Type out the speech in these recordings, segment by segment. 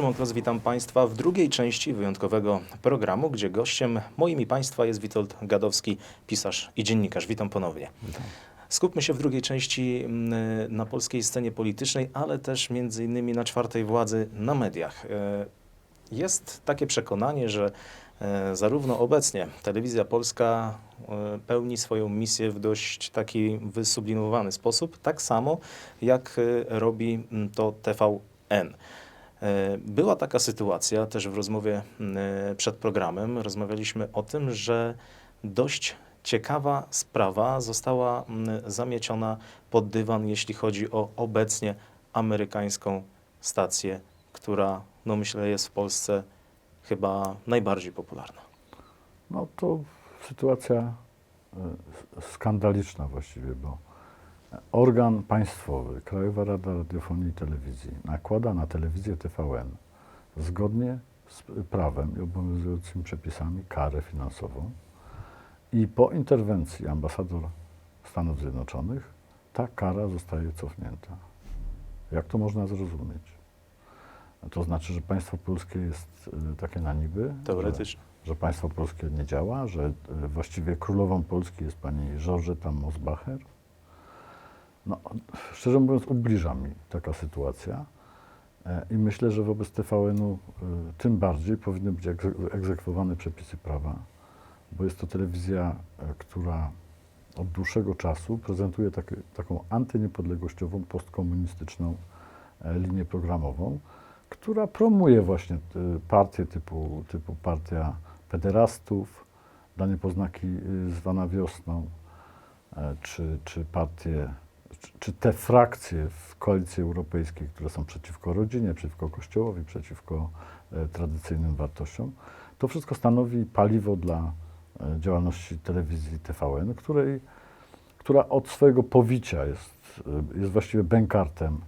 Szymon Klos, witam Państwa w drugiej części wyjątkowego programu, gdzie gościem moim i Państwa jest Witold Gadowski, pisarz i dziennikarz. Witam ponownie. Skupmy się w drugiej części mm, na polskiej scenie politycznej, ale też między innymi na czwartej władzy na mediach. E, Jest takie przekonanie, że e, zarówno obecnie telewizja polska e, pełni swoją misję w dość taki wysublimowany sposób, tak samo jak robi mm, to TVN. E, Była taka sytuacja też w rozmowie e, przed programem. Rozmawialiśmy o tym, że dość ciekawa sprawa została zamieciona pod dywan, jeśli chodzi o obecnie amerykańską stację, która, no myślę, jest w Polsce chyba najbardziej popularna. No to sytuacja e, skandaliczna właściwie, bo organ państwowy, Krajowa Rada Radiofonii i Telewizji, nakłada na telewizję TVN zgodnie z prawem i obowiązującymi przepisami karę finansową i po interwencji ambasador Stanów Zjednoczonych ta kara zostaje cofnięta. Jak to można zrozumieć? To znaczy, że państwo polskie jest e, takie na niby? że- Teoretycznie. że państwo polskie nie działa, że e, właściwie królową Polski jest pani Georgeta Mosbacher. No, szczerze mówiąc, ubliża mi taka sytuacja E, i myślę, że wobec TVN-u e, tym bardziej powinny być egze- egzekwowane przepisy prawa, bo jest to telewizja, e, która od dłuższego czasu prezentuje takie, taką antyniepodległościową, postkomunistyczną linię programową, która promuje właśnie partie typu, typu partia pederastów, dla niepoznaki zwana wiosną, czy, czy partie, czy, te frakcje w koalicji europejskiej, które są przeciwko rodzinie, przeciwko kościołowi, przeciwko e, tradycyjnym wartościom. To wszystko stanowi paliwo dla e, działalności telewizji TVN, której, która od swojego powicia jest, e, jest właściwie bękartem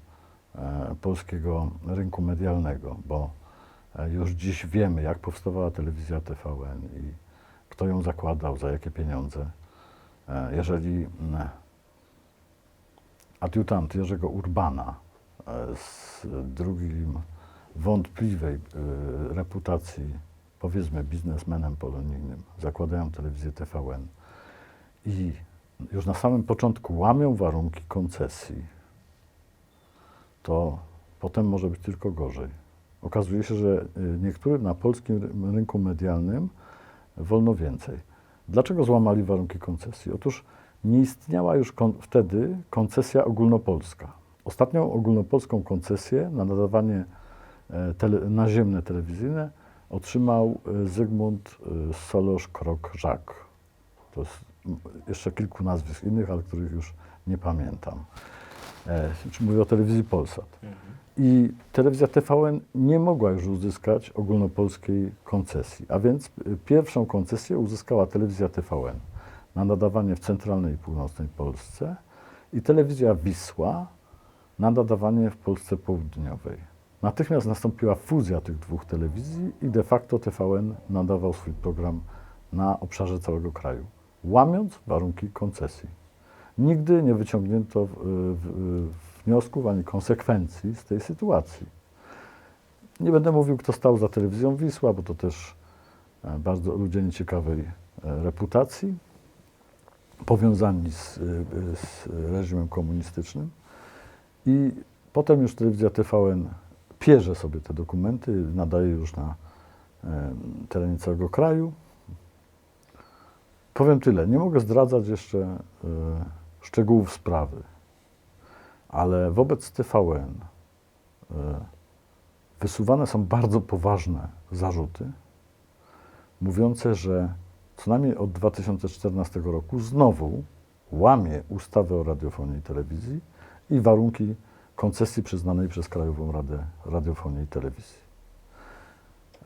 polskiego rynku medialnego, bo już dziś wiemy, jak powstawała telewizja TVN i kto ją zakładał, za jakie pieniądze. Jeżeli adiutant Jerzego Urbana e, z drugim wątpliwej e, reputacji, powiedzmy biznesmenem polonijnym, zakładają telewizję TVN i już na samym początku łamią warunki koncesji, to potem może być tylko gorzej. Okazuje się, że y, niektórym na polskim ry- rynku medialnym wolno więcej. Dlaczego złamali warunki koncesji? Otóż nie istniała już kon- wtedy koncesja ogólnopolska. Ostatnią ogólnopolską koncesję na nadawanie e, tele, naziemne telewizyjne otrzymał e, Zygmunt e, Solosz-Krok-Żak. To jest jeszcze kilku nazwisk innych, ale których już nie pamiętam. Mówię o telewizji Polsat. I telewizja TVN nie mogła już uzyskać ogólnopolskiej koncesji, a więc pierwszą koncesję uzyskała telewizja TVN na nadawanie w centralnej i północnej Polsce i telewizja Wisła na nadawanie w Polsce południowej. Natychmiast nastąpiła fuzja tych dwóch telewizji i de facto TVN nadawał swój program na obszarze całego kraju, łamiąc warunki koncesji. Nigdy nie wyciągnięto wniosków ani konsekwencji z tej sytuacji. Nie będę mówił, kto stał za telewizją Wisła, bo to też e, bardzo ludzie nieciekawej e, reputacji, powiązani z, e, z reżimem komunistycznym. I potem już telewizja TVN pierze sobie te dokumenty, nadaje już na terenie całego kraju. Powiem tyle, nie mogę zdradzać jeszcze e, szczegółów sprawy, ale wobec TVN e, wysuwane są bardzo poważne zarzuty, mówiące, że co najmniej od 2014 roku znowu łamie ustawę o radiofonii i telewizji i warunki koncesji przyznanej przez Krajową Radę Radiofonii i Telewizji.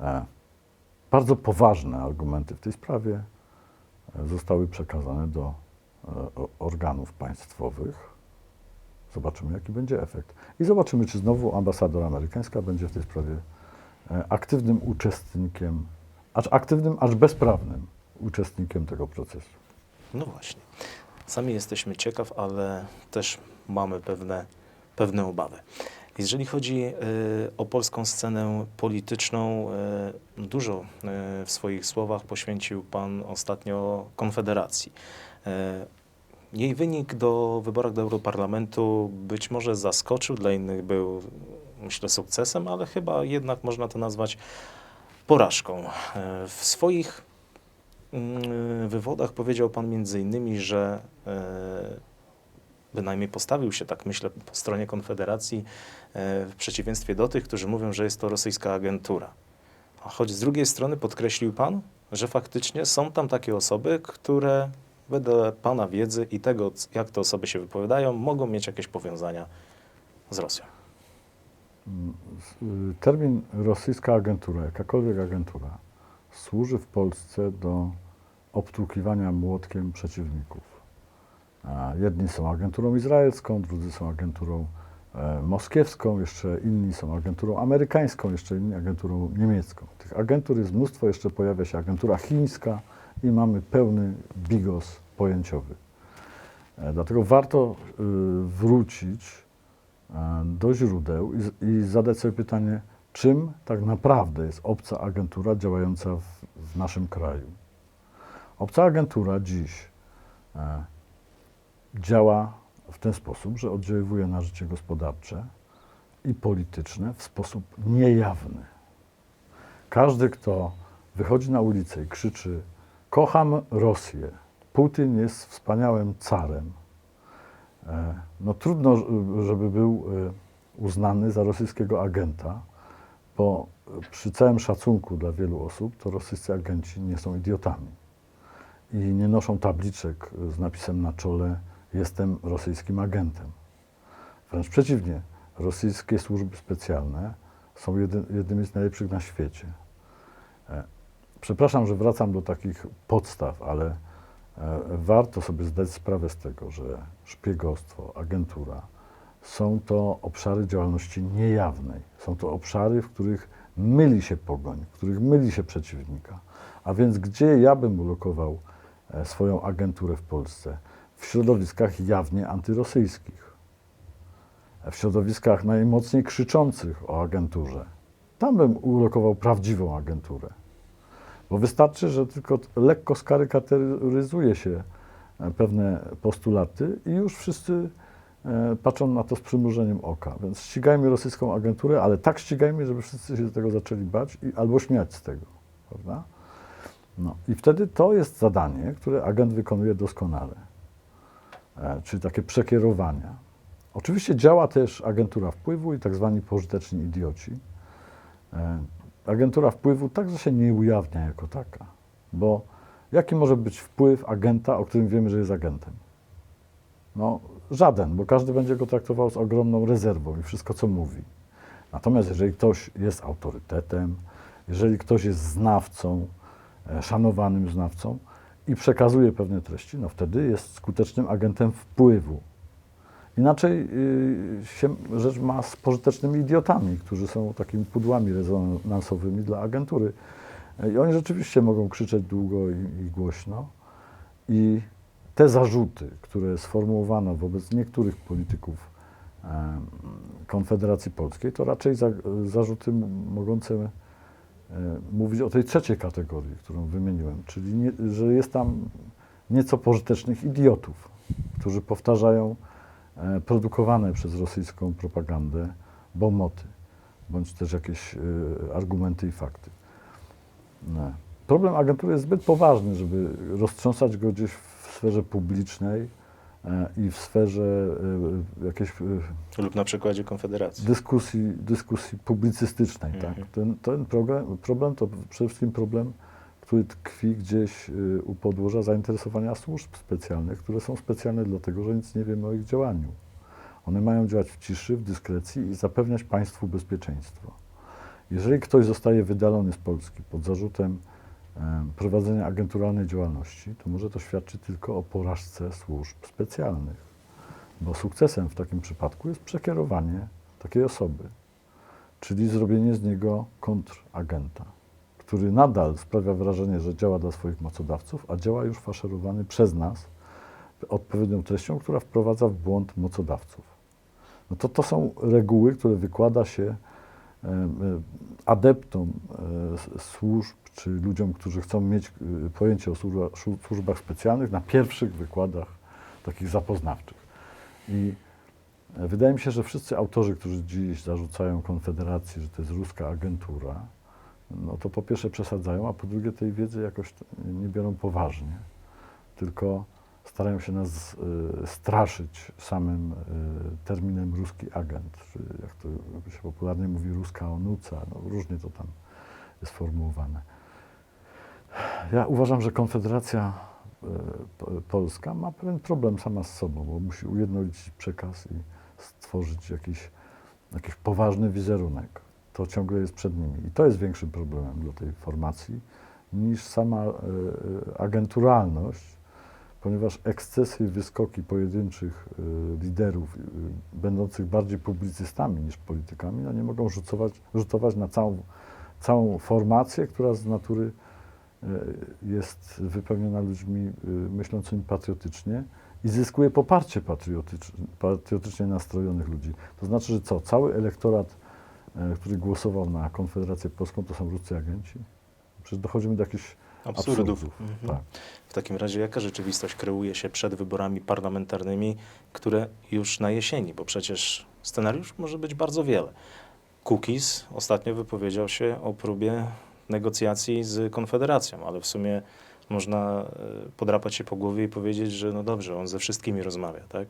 E, Bardzo poważne argumenty w tej sprawie e, zostały przekazane do e, organów państwowych. Zobaczymy, jaki będzie efekt. I zobaczymy, czy znowu ambasador amerykańska będzie w tej sprawie e, aktywnym uczestnikiem, acz aktywnym, aż bezprawnym uczestnikiem tego procesu. No właśnie. Sami jesteśmy ciekaw, ale też mamy pewne, pewne obawy. Jeżeli chodzi e, o polską scenę polityczną, e, dużo e, w swoich słowach poświęcił Pan ostatnio Konfederacji. Jej wynik do wyborach do Europarlamentu być może zaskoczył, dla innych był, myślę, sukcesem, ale chyba jednak można to nazwać porażką. W swoich wywodach powiedział Pan między innymi, że e, bynajmniej postawił się, tak myślę, po stronie Konfederacji, e, w przeciwieństwie do tych, którzy mówią, że jest to rosyjska agentura. A choć z drugiej strony podkreślił Pan, że faktycznie są tam takie osoby, które wedle Pana wiedzy i tego, jak te osoby się wypowiadają, mogą mieć jakieś powiązania z Rosją. Y, Termin rosyjska agentura, jakakolwiek agentura, służy w Polsce do obtłukiwania młotkiem przeciwników. Jedni są agenturą izraelską, drudzy są agenturą e, moskiewską, jeszcze inni są agenturą amerykańską, jeszcze inni agenturą niemiecką. Tych agentur jest mnóstwo, jeszcze pojawia się agentura chińska i mamy pełny bigos pojęciowy. E, Dlatego warto y, wrócić e, do źródeł i zadać sobie pytanie, czym tak naprawdę jest obca agentura działająca w, w naszym kraju. Obca agentura dziś e, działa w ten sposób, że oddziaływuje na życie gospodarcze i polityczne w sposób niejawny. Każdy, kto wychodzi na ulicę i krzyczy: Kocham Rosję, Putin jest wspaniałym carem, e, no trudno, żeby był e, uznany za rosyjskiego agenta, bo przy całym szacunku dla wielu osób, to rosyjscy agenci nie są idiotami i nie noszą tabliczek z napisem na czole jestem rosyjskim agentem. Wręcz przeciwnie, rosyjskie służby specjalne są jedy, jednymi z najlepszych na świecie. E, Przepraszam, że wracam do takich podstaw, ale e, warto sobie zdać sprawę z tego, że szpiegostwo, agentura są to obszary działalności niejawnej. Są to obszary, w których myli się pogoń, w których myli się przeciwnika. A więc gdzie ja bym ulokował e, swoją agenturę w Polsce? W środowiskach jawnie antyrosyjskich, w środowiskach najmocniej krzyczących o agenturze. Tam bym ulokował prawdziwą agenturę. Bo wystarczy, że tylko lekko skarykatyryzuje się e, pewne postulaty i już wszyscy e, patrzą na to z przymrużeniem oka. Więc ścigajmy rosyjską agenturę, ale tak ścigajmy, żeby wszyscy się z tego zaczęli bać i, albo śmiać z tego. Prawda? No. I wtedy to jest zadanie, które agent wykonuje doskonale. E, czyli takie przekierowania. Oczywiście działa też agentura wpływu i tak zwani pożyteczni idioci. E, agentura wpływu także się nie ujawnia jako taka, bo jaki może być wpływ agenta, o którym wiemy, że jest agentem? No, żaden, bo każdy będzie go traktował z ogromną rezerwą i wszystko, co mówi. Natomiast jeżeli ktoś jest autorytetem, jeżeli ktoś jest znawcą, e, szanowanym znawcą i przekazuje pewne treści, no wtedy jest skutecznym agentem wpływu. Inaczej y, się rzecz ma z pożytecznymi idiotami, którzy są takimi pudłami rezonansowymi dla agentury. E, I oni rzeczywiście mogą krzyczeć długo i, i głośno. I te zarzuty, które sformułowano wobec niektórych polityków Konfederacji Polskiej, to raczej za, zarzuty mogące e, mówić o tej trzeciej kategorii, którą wymieniłem, czyli nie, że jest tam nieco pożytecznych idiotów, którzy powtarzają e, produkowane przez rosyjską propagandę bomoty, bądź też jakieś e, argumenty i fakty. Problem agentury jest zbyt poważny, żeby roztrząsać go gdzieś w sferze publicznej e, i w sferze e, jakiejś e, Lub na przykładzie Konfederacji. dyskusji, dyskusji publicystycznej. Mhm. Tak? Ten, ten problem, problem to przede wszystkim problem, który tkwi gdzieś u podłoża zainteresowania służb specjalnych, które są specjalne dlatego, że nic nie wiemy o ich działaniu. One mają działać w ciszy, w dyskrecji i zapewniać państwu bezpieczeństwo. Jeżeli ktoś zostaje wydalony z Polski pod zarzutem em, prowadzenia agenturalnej działalności, to może to świadczyć tylko o porażce służb specjalnych. Bo sukcesem w takim przypadku jest przekierowanie takiej osoby, czyli zrobienie z niego kontragenta, który nadal sprawia wrażenie, że działa dla swoich mocodawców, a działa już faszerowany przez nas odpowiednią treścią, która wprowadza w błąd mocodawców. No to to są reguły, które wykłada się e, e, adeptom e, s- służb, czy ludziom, którzy chcą mieć e, pojęcie o służbach specjalnych na pierwszych wykładach takich zapoznawczych. I e, wydaje mi się, że wszyscy autorzy, którzy dziś zarzucają Konfederacji, że to jest ruska agentura, no to po pierwsze przesadzają, a po drugie tej wiedzy jakoś nie biorą poważnie, tylko starają się nas y, straszyć samym y, terminem ruski agent, czy jak to się popularnie mówi, ruska onuca, no różnie to tam jest formułowane. Ja uważam, że Konfederacja y, po- Polska ma pewien problem sama z sobą, bo musi ujednolicić przekaz i stworzyć jakiś, jakiś poważny wizerunek. To ciągle jest przed nimi. I to jest większym problemem dla tej formacji niż sama agenturalność, ponieważ ekscesy wyskoki pojedynczych y, liderów, y, będących bardziej publicystami niż politykami, no nie mogą rzutować, rzutować na całą, całą formację, która z natury y, jest wypełniona ludźmi myślącymi patriotycznie i zyskuje poparcie patriotycz, patriotycznie nastrojonych ludzi. To znaczy, że co? Cały elektorat, który głosował na Konfederację Polską, to są ruscy agenci? Przecież dochodzimy do jakichś Absurdów. absurdów. Mhm. Tak. W takim razie jaka rzeczywistość kreuje się przed wyborami parlamentarnymi, które już na jesieni, bo przecież scenariusz może być bardzo wiele. Kukiz ostatnio wypowiedział się o próbie negocjacji z Konfederacją, ale w sumie można e, podrapać się po głowie i powiedzieć, że no dobrze, on ze wszystkimi rozmawia, tak?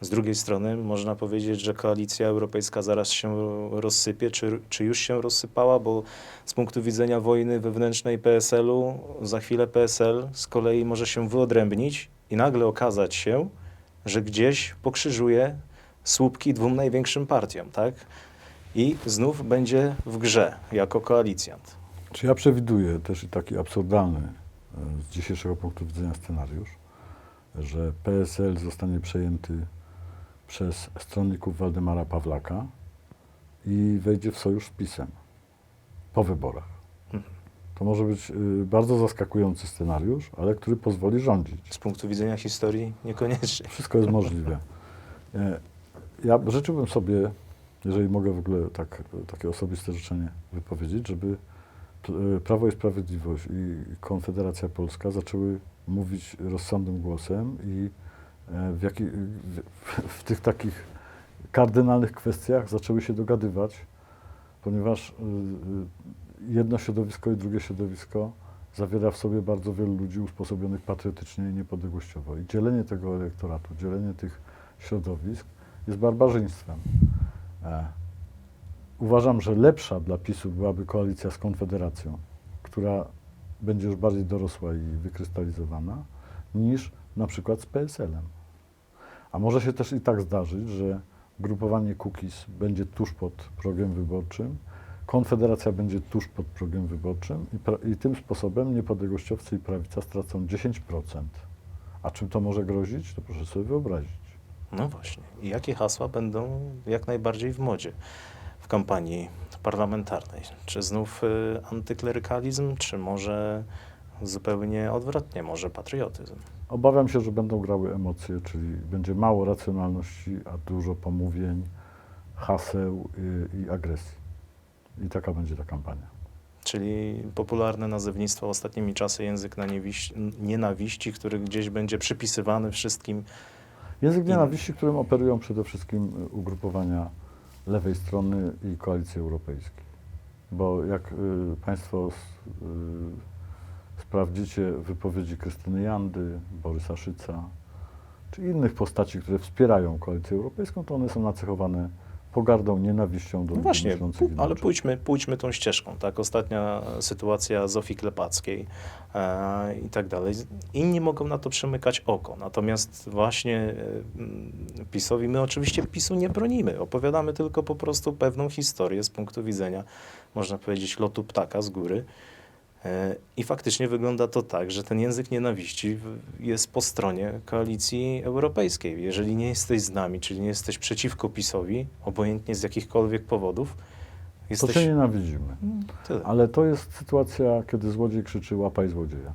Z drugiej strony można powiedzieć, że koalicja europejska zaraz się rozsypie, czy, czy już się rozsypała, bo z punktu widzenia wojny wewnętrznej PSL-u za chwilę PSL z kolei może się wyodrębnić i nagle okazać się, że gdzieś pokrzyżuje słupki dwóm największym partiom, tak? I znów będzie w grze jako koalicjant. Czy ja przewiduję też i taki absurdalny e, z dzisiejszego punktu widzenia scenariusz, że PSL zostanie przejęty przez stronników Waldemara Pawlaka i wejdzie w sojusz z PiSem po wyborach. To może być y, bardzo zaskakujący scenariusz, ale który pozwoli rządzić. Z punktu widzenia historii niekoniecznie. Wszystko jest możliwe. E, Ja życzyłbym sobie, jeżeli mogę w ogóle tak, takie osobiste życzenie wypowiedzieć, żeby e, Prawo i Sprawiedliwość i Konfederacja Polska zaczęły mówić rozsądnym głosem i w, jaki, w, w tych takich kardynalnych kwestiach zaczęły się dogadywać, ponieważ y, y, jedno środowisko i drugie środowisko zawiera w sobie bardzo wielu ludzi usposobionych patriotycznie i niepodległościowo. I dzielenie tego elektoratu, dzielenie tych środowisk jest barbarzyństwem. E, uważam, że lepsza dla PiSu byłaby koalicja z Konfederacją, która będzie już bardziej dorosła i wykrystalizowana, niż przykład z PSL-em. A może się też i tak zdarzyć, że grupowanie Kukiz będzie tuż pod progiem wyborczym, Konfederacja będzie tuż pod progiem wyborczym i, i tym sposobem niepodległościowcy i prawica stracą 10%. A czym to może grozić? To proszę sobie wyobrazić. No właśnie. I jakie hasła będą jak najbardziej w modzie w kampanii parlamentarnej? Czy znów y, antyklerykalizm, czy może zupełnie odwrotnie, może patriotyzm? Obawiam się, że będą grały emocje, czyli będzie mało racjonalności, a dużo pomówień, haseł i, i agresji. I taka będzie ta kampania. Czyli popularne nazewnictwo ostatnimi czasy język nienawiści, który gdzieś będzie przypisywany wszystkim. Język nienawiści, którym operują przede wszystkim y, ugrupowania lewej strony i koalicji europejskiej. Bo jak y, Państwo y, sprawdzicie wypowiedzi Krystyny Jandy, Borysa Szyca, czy innych postaci, które wspierają koalicję europejską, to one są nacechowane pogardą, nienawiścią do No ludzi właśnie, ale pójdźmy, pójdźmy tą ścieżką. Tak? Ostatnia sytuacja Zofii Klepackiej e, i tak dalej. Inni mogą na to przymykać oko. Natomiast właśnie e, PiSowi, my oczywiście PiSu nie bronimy. Opowiadamy tylko po prostu pewną historię z punktu widzenia, można powiedzieć, lotu ptaka z góry. E, I faktycznie wygląda to tak, że ten język nienawiści jest po stronie koalicji europejskiej. Jeżeli nie jesteś z nami, czyli nie jesteś przeciwko PiSowi, obojętnie z jakichkolwiek powodów, To jesteś... się nienawidzimy. Mm, Tyle. Ale to jest sytuacja, kiedy złodziej krzyczy łapaj złodzieja.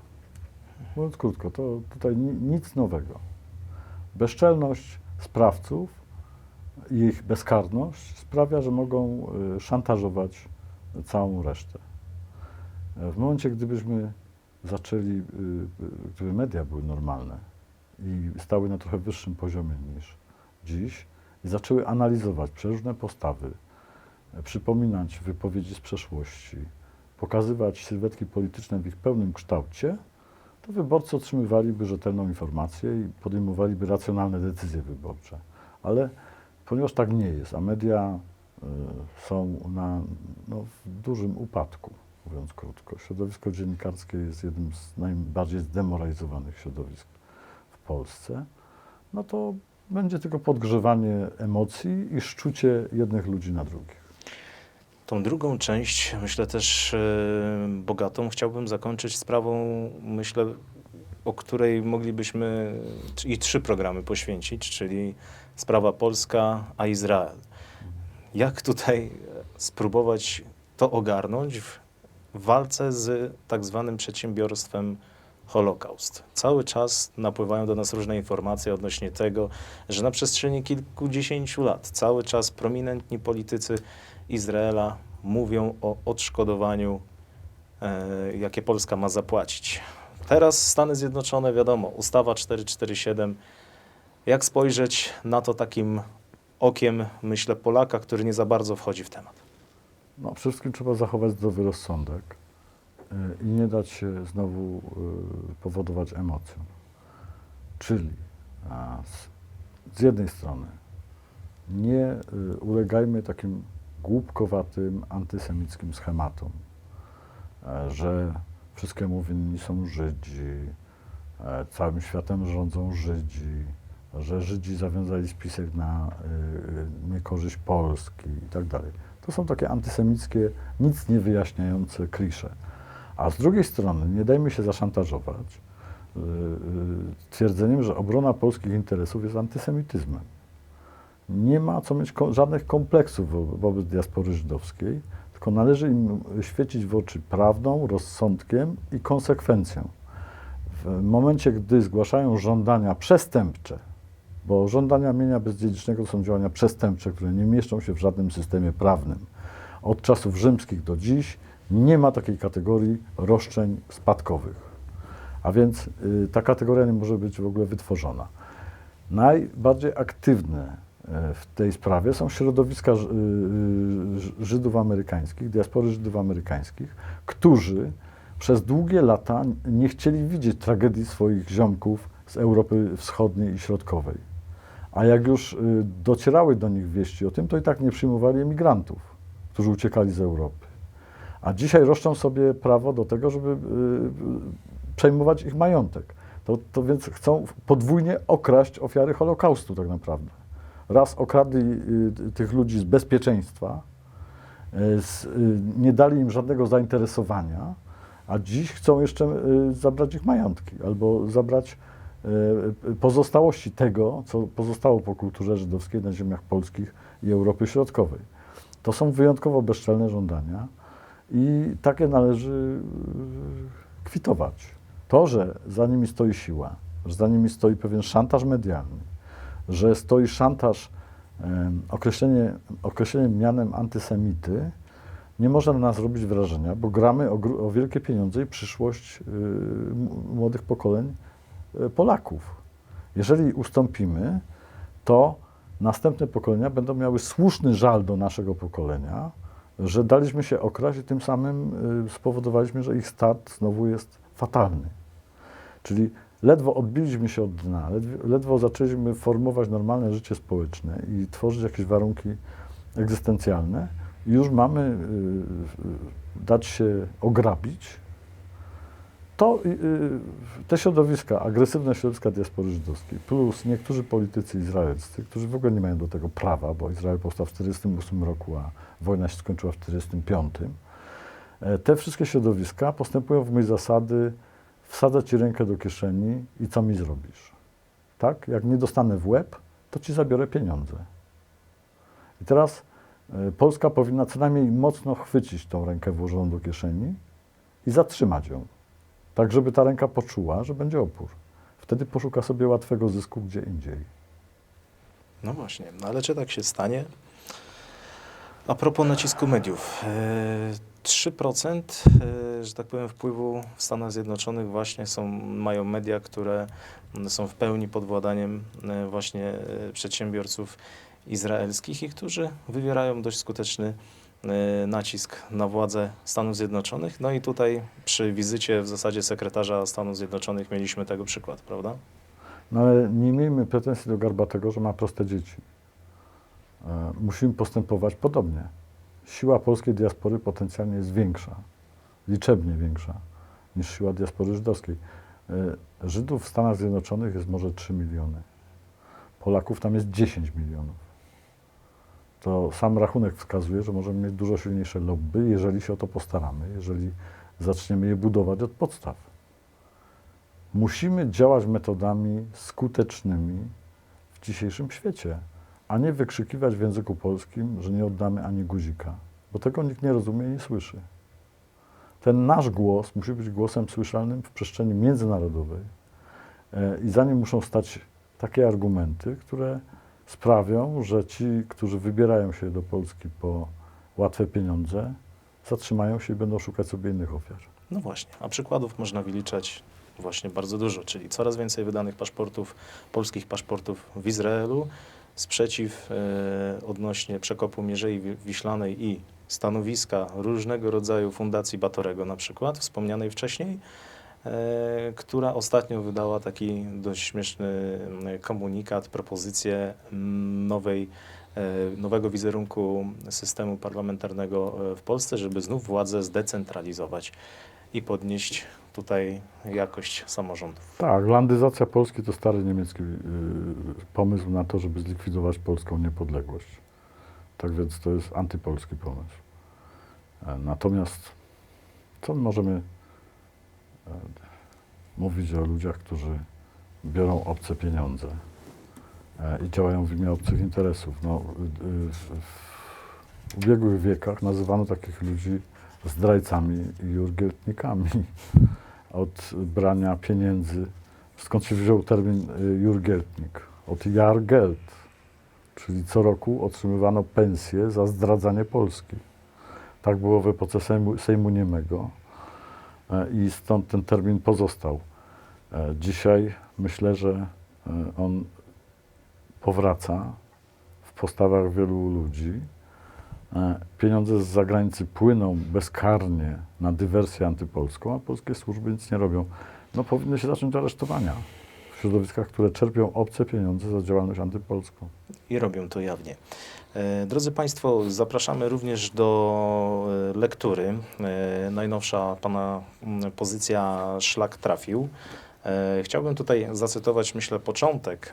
Mówiąc krótko, to tutaj ni- nic nowego. Bezczelność sprawców i ich bezkarność sprawia, że mogą y, szantażować całą resztę. W momencie, gdybyśmy zaczęli, y, y, gdyby media były normalne i stały na trochę wyższym poziomie niż dziś i zaczęły analizować przeróżne postawy, e, przypominać wypowiedzi z przeszłości, pokazywać sylwetki polityczne w ich pełnym kształcie, to wyborcy otrzymywaliby rzetelną informację i podejmowaliby racjonalne decyzje wyborcze. Ale ponieważ tak nie jest, a media y, są na no, w dużym upadku, mówiąc krótko, środowisko dziennikarskie jest jednym z najbardziej zdemoralizowanych środowisk w Polsce, no to będzie tylko podgrzewanie emocji i szczucie jednych ludzi na drugich. Tą drugą część, myślę też e, bogatą, chciałbym zakończyć sprawą, myślę, o której moglibyśmy i trzy programy poświęcić, czyli sprawa Polska, a Izrael. Jak tutaj spróbować to ogarnąć w walce z tak zwanym przedsiębiorstwem Holokaust. Cały czas napływają do nas różne informacje odnośnie tego, że na przestrzeni kilkudziesięciu lat cały czas prominentni politycy Izraela mówią o odszkodowaniu, e, jakie Polska ma zapłacić. Teraz Stany Zjednoczone, wiadomo, ustawa 447. Jak spojrzeć na to takim okiem, myślę, Polaka, który nie za bardzo wchodzi w temat? No, przede wszystkim trzeba zachować zdrowy rozsądek y, i nie dać się znowu y, powodować emocją. Czyli z, jednej strony nie y, ulegajmy takim głupkowatym, antysemickim schematom, e, że wszystkiemu winni są Żydzi, e, całym światem rządzą Żydzi, że Żydzi zawiązali spisek na niekorzyść Polski i tak. To są takie antysemickie, nic nie wyjaśniające klisze. A z drugiej strony nie dajmy się zaszantażować y, y, twierdzeniem, że obrona polskich interesów jest antysemityzmem. Nie ma co mieć żadnych kompleksów wo- wobec diaspory żydowskiej, tylko należy im świecić w oczy prawdą, rozsądkiem i konsekwencją. W momencie, gdy zgłaszają żądania przestępcze, bo żądania mienia bezdziedzicznego są działania przestępcze, które nie mieszczą się w żadnym systemie prawnym. Od czasów rzymskich do dziś nie ma takiej kategorii roszczeń spadkowych. A więc y, ta kategoria nie może być w ogóle wytworzona. Najbardziej aktywne e, w tej sprawie są środowiska y, y, Żydów amerykańskich, diaspory Żydów amerykańskich, którzy przez długie lata nie chcieli widzieć tragedii swoich ziomków z Europy Wschodniej i Środkowej. A jak już y, docierały do nich wieści o tym, to i tak nie przyjmowali emigrantów, którzy uciekali z Europy. A dzisiaj roszczą sobie prawo do tego, żeby y, y, przejmować ich majątek. To, to więc chcą podwójnie okraść ofiary Holokaustu tak naprawdę. Raz okradli tych ludzi z bezpieczeństwa, z, nie dali im żadnego zainteresowania, a dziś chcą jeszcze zabrać ich majątki albo zabrać pozostałości tego, co pozostało po kulturze żydowskiej na ziemiach polskich i Europy Środkowej. To są wyjątkowo bezczelne żądania i takie należy y, kwitować. To, że za nimi stoi siła, że za nimi stoi pewien szantaż medialny, że stoi szantaż em, określenie, określeniem mianem antysemity, nie może na nas robić wrażenia, bo gramy o, o wielkie pieniądze i przyszłość młodych pokoleń Polaków. Jeżeli ustąpimy, to następne pokolenia będą miały słuszny żal do naszego pokolenia, że daliśmy się okraść i tym samym y, spowodowaliśmy, że ich start znowu jest fatalny. Czyli ledwo odbiliśmy się od dna, ledwo, ledwo zaczęliśmy formować normalne życie społeczne i tworzyć jakieś warunki egzystencjalne, już mamy y, dać się ograbić, to y, y, te środowiska, agresywne środowiska diaspory żydowskiej, plus niektórzy politycy izraelscy, którzy w ogóle nie mają do tego prawa, bo Izrael powstał w 1948 roku, a wojna się skończyła w 1945, e, te wszystkie środowiska postępują w myśl zasady wsadzę ci rękę do kieszeni i co mi zrobisz? Tak? Jak nie dostanę w łeb, to ci zabiorę pieniądze. I teraz e, Polska powinna co najmniej mocno chwycić tą rękę włożoną do kieszeni i zatrzymać ją. Tak, żeby ta ręka poczuła, że będzie opór. Wtedy poszuka sobie łatwego zysku gdzie indziej. No właśnie, no ale czy tak się stanie? A propos nacisku mediów. e, 3%, e, że tak powiem, wpływu w Stanach Zjednoczonych właśnie są, mają media, które są w pełni pod władaniem e, właśnie e, przedsiębiorców izraelskich i którzy wywierają dość skuteczny nacisk na władze Stanów Zjednoczonych. No i tutaj przy wizycie w zasadzie sekretarza Stanów Zjednoczonych mieliśmy tego przykład, prawda? No ale nie miejmy pretensji do Garbatego, że ma proste dzieci. E, Musimy postępować podobnie. Siła polskiej diaspory potencjalnie jest większa, liczebnie większa niż siła diaspory żydowskiej. E, Żydów w Stanach Zjednoczonych jest może 3 miliony. Polaków tam jest 10 milionów. To sam rachunek wskazuje, że możemy mieć dużo silniejsze lobby, jeżeli się o to postaramy, jeżeli zaczniemy je budować od podstaw. Musimy działać metodami skutecznymi w dzisiejszym świecie, a nie wykrzykiwać w języku polskim, że nie oddamy ani guzika, bo tego nikt nie rozumie i nie słyszy. Ten nasz głos musi być głosem słyszalnym w przestrzeni międzynarodowej e, i za nim muszą stać takie argumenty, które sprawią, że ci, którzy wybierają się do Polski po łatwe pieniądze, zatrzymają się i będą szukać sobie innych ofiar. No właśnie, a przykładów można wyliczać właśnie bardzo dużo, czyli coraz więcej wydanych paszportów, polskich paszportów w Izraelu, sprzeciw e, odnośnie przekopu Mierzei Wi- Wiślanej i stanowiska różnego rodzaju fundacji Batorego na przykład, wspomnianej wcześniej, która ostatnio wydała taki dość śmieszny mm, komunikat, propozycję nowej, e, nowego wizerunku systemu parlamentarnego e, w Polsce, żeby znów władzę zdecentralizować i podnieść tutaj jakość samorządów. Tak, landyzacja Polski to stary niemiecki pomysł na to, żeby zlikwidować polską niepodległość. Tak więc to jest antypolski pomysł. E, Natomiast co my możemy e, mówić o ludziach, którzy biorą obce pieniądze e, i działają w imię obcych interesów? No, y, y, w, ubiegłych wiekach nazywano takich ludzi zdrajcami i jurgieltnikami od brania pieniędzy. Skąd się wziął termin y, jurgieltnik? Od Jargeld, czyli co roku otrzymywano pensję za zdradzanie Polski. Tak było w epoce Sejmu, Sejmu Niemego i stąd ten termin pozostał. E, Dzisiaj myślę, że e, on powraca w postawach wielu ludzi. E, Pieniądze z zagranicy płyną bezkarnie na dywersję antypolską, a polskie służby nic nie robią. No powinny się zacząć aresztowania środowiskach, które czerpią obce pieniądze za działalność antypolską. I robią to jawnie. E, Drodzy Państwo, zapraszamy również do e, lektury. E, Najnowsza Pana mm, pozycja Szlak trafił. Chciałbym tutaj zacytować, myślę, początek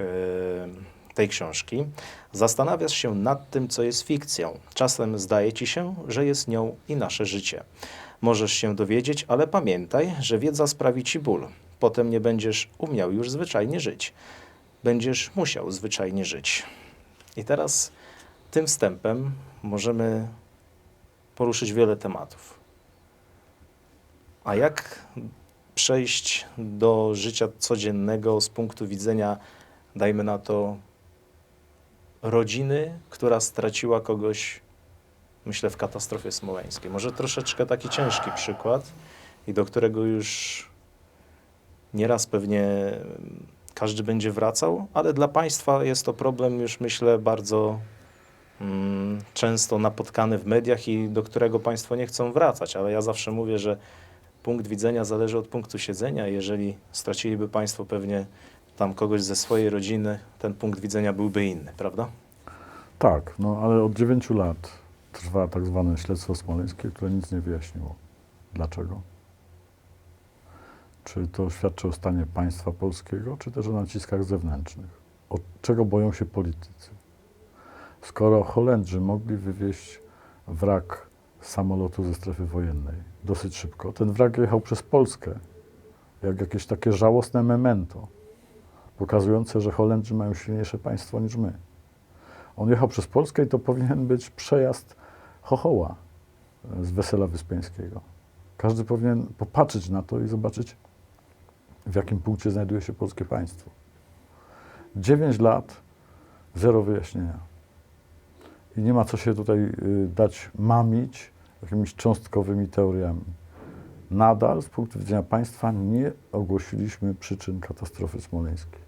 tej książki. Zastanawiasz się nad tym, co jest fikcją. Czasem zdaje ci się, że jest nią i nasze życie. Możesz się dowiedzieć, ale pamiętaj, że wiedza sprawi ci ból. Potem nie będziesz umiał już zwyczajnie żyć. Będziesz musiał zwyczajnie żyć. I teraz tym wstępem możemy poruszyć wiele tematów. A jak przejść do życia codziennego z punktu widzenia, dajmy na to, rodziny, która straciła kogoś, myślę, w katastrofie smoleńskiej? Może troszeczkę taki ciężki przykład i do którego już nieraz pewnie każdy będzie wracał, ale dla państwa jest to problem już myślę bardzo mm, często napotkany w mediach i do którego państwo nie chcą wracać, ale ja zawsze mówię, że punkt widzenia zależy od punktu siedzenia. Jeżeli straciliby państwo pewnie tam kogoś ze swojej rodziny, ten punkt widzenia byłby inny, prawda? Tak, no ale od 9 lat trwa tak zwane śledztwo smoleńskie, które nic nie wyjaśniło. Dlaczego? Czy to świadczy o stanie państwa polskiego, czy też o naciskach zewnętrznych? Od czego boją się politycy? Skoro Holendrzy mogli wywieźć wrak samolotu ze strefy wojennej dosyć szybko, ten wrak jechał przez Polskę, jak jakieś takie żałosne memento, pokazujące, że Holendrzy mają silniejsze państwo niż my. On jechał przez Polskę i to powinien być przejazd chochoła z Wesela Wyspiańskiego. Każdy powinien popatrzeć na to i zobaczyć, w jakim punkcie znajduje się polskie państwo. Dziewięć lat Zero wyjaśnienia. I nie ma co się tutaj y, dać mamić jakimiś cząstkowymi teoriami. Nadal z punktu widzenia państwa nie ogłosiliśmy przyczyn katastrofy smoleńskiej.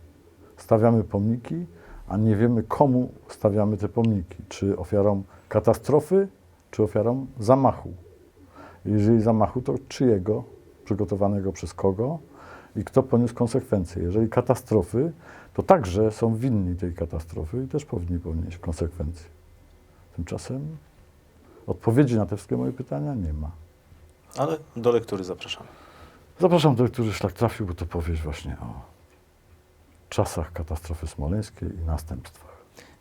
Stawiamy pomniki, a nie wiemy komu stawiamy te pomniki. Czy ofiarom katastrofy, czy ofiarom zamachu. Jeżeli zamachu, to czyjego, przygotowanego przez kogo i kto poniósł konsekwencje. Jeżeli katastrofy, to także są winni tej katastrofy i też powinni ponieść konsekwencje. Tymczasem odpowiedzi na te wszystkie moje pytania nie ma. Ale do lektury zapraszamy. Zapraszam do który szlak trafił, bo to powieść właśnie o czasach katastrofy smoleńskiej i następstwach.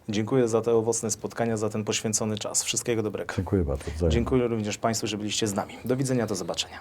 Dziękuję za te owocne spotkania, za ten poświęcony czas. Wszystkiego dobrego. Dziękuję bardzo. Wzajemnie. Dziękuję również Państwu, że byliście z nami. Do widzenia, do zobaczenia.